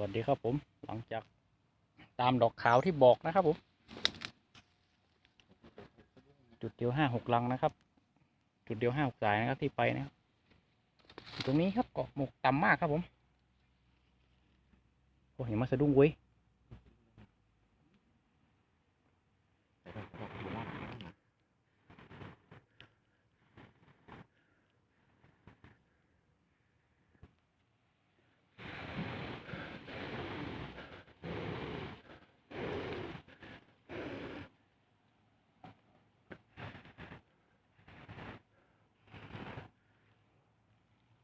วัสดีครับผม หลังจากตามดอกขาวที่บอกนะครับผม จุดเดียวห้าหกลังนะครับ จุดเดียวห้าหกสายนะครับที่ไปนะครับ ตรงนี้ครับเกาะหมกต่ำมากครับผม โอ้เห็นมาสะดุ้งเว้ย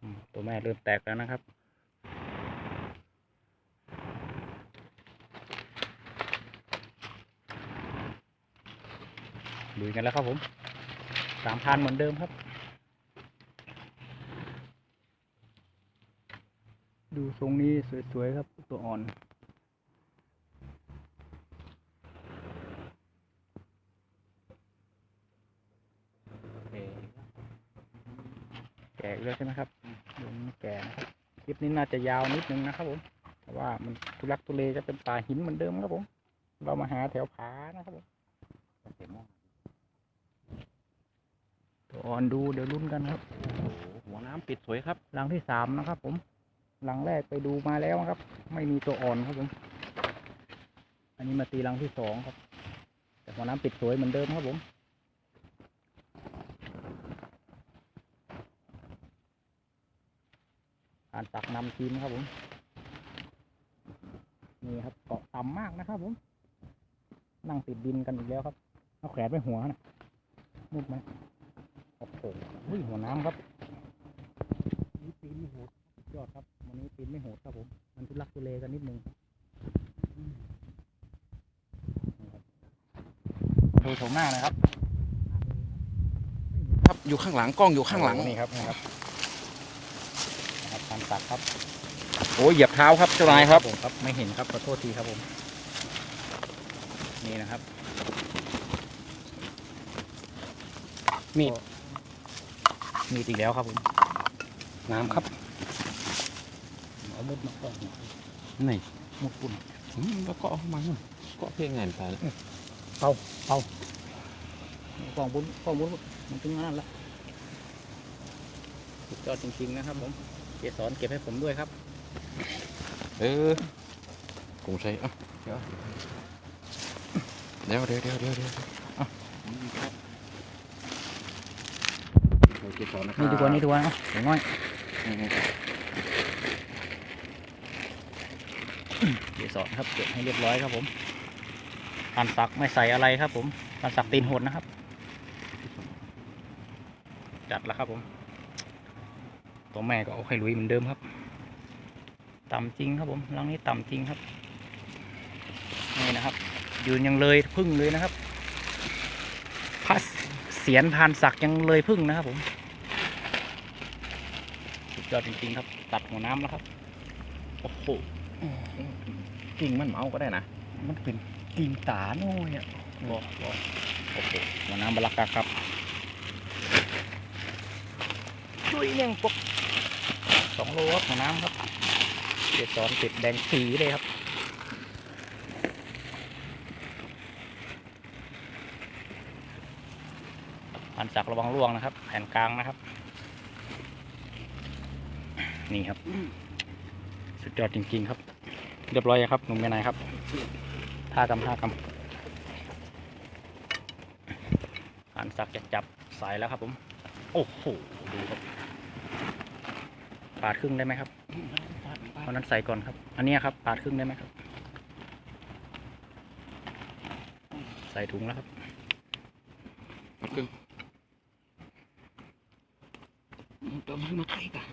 อืม ตัวแม่เริ่มแตกแล้วนะครับลุยกันแล้วครับผมสามพันเหมือนเดิมครับ ดูทรงนี้สวยๆครับตัวอ่อนแก่อีกแล้วใช่ไหมครับ ดูมันแก่นะครับคลิปนี้น่าจะยาวนิดนึงนะครับผมเพราะว่ามันทุลักทุเลจะเป็นป่าหินเหมือนเดิมครับผม เรามาหาแถวผานะครับผมตัวอ่อนดูเดี๋ยวลุ้นกันครับหัวน้ำปิดสวยครับหลังที่สามนะครับ ผมหลังแรกไปดูมาแล้วครับ ไม่มีตัวอ่อนครับผม อันนี้มาตีหลังที่สองครับ แต่หัวน้ำปิดสวยเหมือนเดิมครับผมานตักนำทีมครับผม นี่ครับเกาะต่ำมากนะครับผม นั่งติดดินกันอีกแล้วครับ เอาแขนไปหัวนะมุดไหมโอ้โหอุ้ยหัวน้ำครับนี่ปีนไม่โหดสุดยอดครับ วันนี้ปีนไม่โหดครับผม มันทุลักทุเลกันนิดนึงครับอืมนี่ครับดูโฉมหน้าหนะครับ ครับอยู่ข้างหลังกล้องอยู่ข้างหลังนี่ครับนี่ครับนะครับ การตักครับโอ้ยเหยียบเท้าครับเจ้านายครับผมครับไม่เห็นครับขอโทษทีครับผม นี่นะครับ มีดมีดอีกแล้วครับผมน้ำครับเอามุดมาก่อนนี่มุดปุ่นอืมแล้วก็เอามาก็เพียงเงินไปแล้วกองบุญกองบุญมันถึงนั่นละสุดยอดจริงๆนะครับผม เกสรเก็บให้ผมด้วยครับ เออคงใช่อะเดี๋ยวเดี๋ยวเดี๋ยวเดี๋ยวเดี๋ยวเดี๋ยวอะโอเคสอนนะครับนี่ดีกว่านี่ดีกว่านะเดี๋ยวน้อยอืมเกสรครับเก็บให้เรียบร้อยครับผมการสักไม่ใส่อะไรครับผมการสักตีนหดนะครับ จัดแล้วครับผม ตัวแม่ก็เอาไข่ลุยเหมือนเดิมครับ ต่ำจริงครับผมรังนี้ต่ำจริงครับนี่นะครับ ยืนยังเลยพึ่งเลยนะครับพัสเสียนพานสักยังเลยพึ่งนะครับผมสุดยอดจริงๆครับ ตัดหัวน้ำแล้วครับโอ้โหกิ่งมันเมาก็ได้นะมันเป็นกิ่งตาโน่ยอะบอกบอกโอ้โหหัวน้ำบลักกะครับดุยเนี่ยงปก สองโลครับหัวน้ำครับเจ็ดสอนติดแดงสีเลยครับอันจักระวังร่วงนะครับ แผ่นกลางนะครับ นี่ครับ สุดยอดจริง ๆ ครับ เรียบร้อยครับหนุ่มแม่นายครับท่ากำท่ากำอันสักจะจับสายแล้วครับผม โอ้โห ดูครับ ปาดครึ่งได้ไหมครับเพราะนั้นใส่ก่อนครับ อันนี้ครับ ปาดครึ่งได้ไหมครับ ใส่ถุงแล้วครับครึ่งตัวมันมาใกล้กัน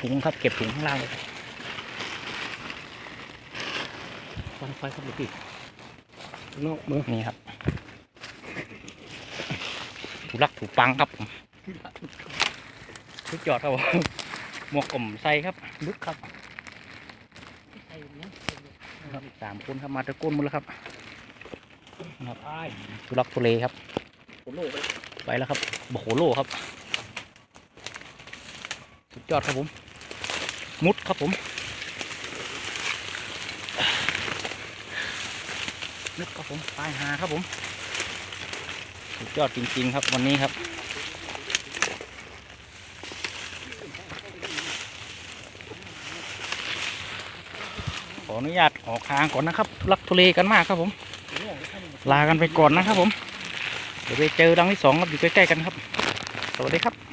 ถุงครับ เก็บถุงข้างล่างเลยฟันไฟครับลูกพี่นอกมือนี่ครับ ถูลักถูปังครับผมสุดยอดครับผมหมวกกลมใส่ครับลึกครับครับสามคนครับมาตะโกนหมดแล้วครับครับทุลักทุเลครับโอ้โหไปไปแล้วครับโอ้โหโลครับยอดครับผม มุดครับผมมุดครับผมตายหาครับผม สุดยอดจริง ๆ ครับวันนี้ครับ ขออนุญาตออกทางก่อนนะครับทุลักทุเลกันมากครับผม ลากันไปก่อนนะครับผม เดี๋ยวไปเจอรังที่สองครับอยู่ใกล้ๆกันครับ สวัสดีครับ